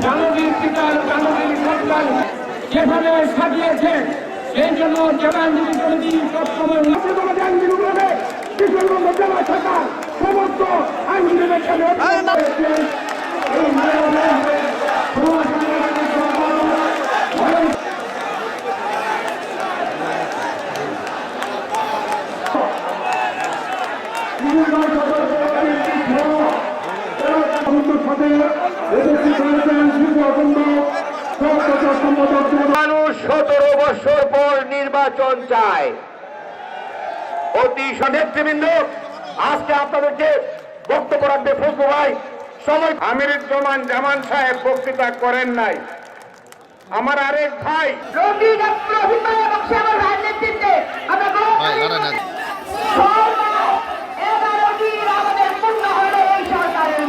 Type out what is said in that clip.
দানবীর পিতার সন্তান যেভাবে সাজিয়েছে এই জন্য জেলাঞ্জলি কমিটি সবসময় জেলাঞ্জলি করে কিশোরগঞ্জ জেলা শাখা সমস্ত আইনজীবীদের সাথে সমাজ মানুষ সতেরো বছর পর নির্বাচন চায়। অতি নেতৃবৃন্দ আজকে আপনাদেরকে বক্তব্য রাখবে ফজলু ভাই। সময় আমিরুজ্জামান জামান সাহেব বক্তৃতা করেন নাই। আমার আরেক ভাই